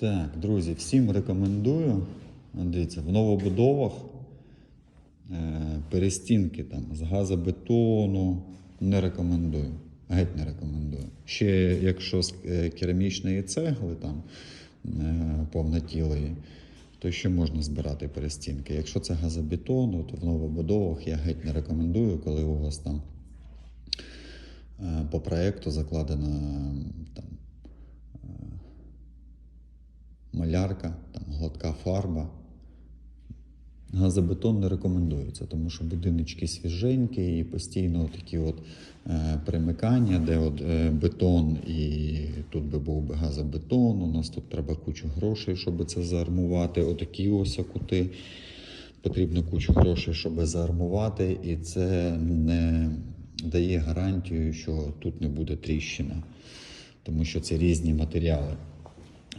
Так, друзі, всім рекомендую. Дивіться, в новобудовах е, перестінки там з газобетону не рекомендую. Геть не рекомендую. Ще якщо з е, керамічної цегли там е, повнотілої, то ще можна збирати перестінки. Якщо це газобетон, то в новобудовах я геть не рекомендую, коли у вас там е, по проекту закладена там малярка, там, гладка фарба. Газобетон не рекомендується, тому що будиночки свіженькі і постійно такі от е, примикання, де от, е, бетон і тут би був би газобетон. У нас тут треба кучу грошей, щоб це заармувати. Отакі ось кути. Потрібно кучу грошей, щоб заармувати, і це не дає гарантію, що тут не буде тріщина, тому що це різні матеріали.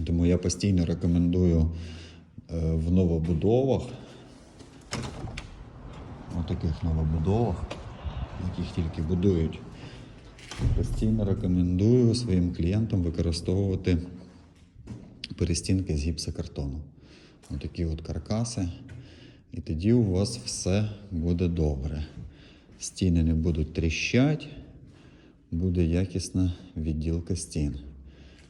Тому я постійно рекомендую е, в новобудовах, у таких новобудовах, яких тільки будують, постійно рекомендую своїм клієнтам використовувати перестінки з гіпсокартону. Отакі от каркаси. І тоді у вас все буде добре. Стіни не будуть тріщати, буде якісна відділка стін.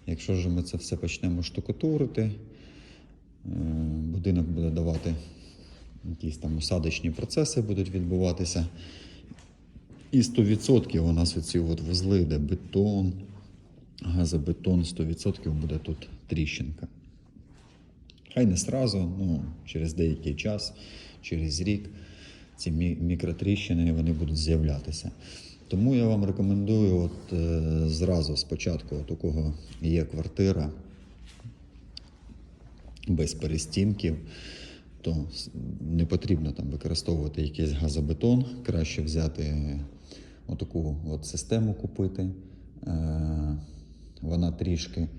Якщо ж ми це все почнемо штукатурити, е, будинок буде давати якісь там осадочні процеси будуть відбуватися. І 100% у нас оці от вузли, де бетон, газобетон, 100% буде тут тріщинка. Хай не сразу, ну, через деякий час, через рік ці мікротріщини вони будуть з'являтися. Тому я вам рекомендую от, е, зразу спочатку, от у кого є квартира без перестінків, то не потрібно там використовувати якийсь газобетон. Краще взяти отаку от систему купити. Е, Вона трішки е,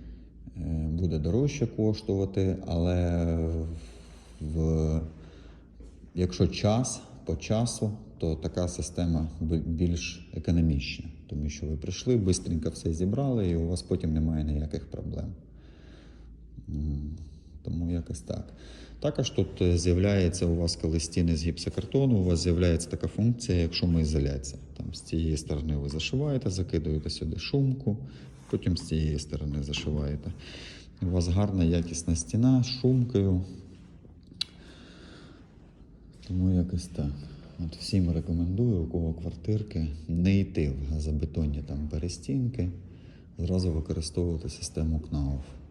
буде дорожче коштувати, але в, якщо час по часу, то така система більш економічна, тому що ви прийшли, швидко все зібрали, і у вас потім немає ніяких проблем. Тому якось так. Також тут е, з'являється у вас, коли стіни з гіпсокартону, у вас з'являється така функція, як шумоізоляція. Там з цієї сторони ви зашиваєте, закидуєте сюди шумку, потім з цієї сторони зашиваєте. У вас гарна якісна стіна з шумкою. Тому якось так. От всім рекомендую, у кого квартирки, не йти в газобетонні там перестінки, зразу використовувати систему КНАУФ.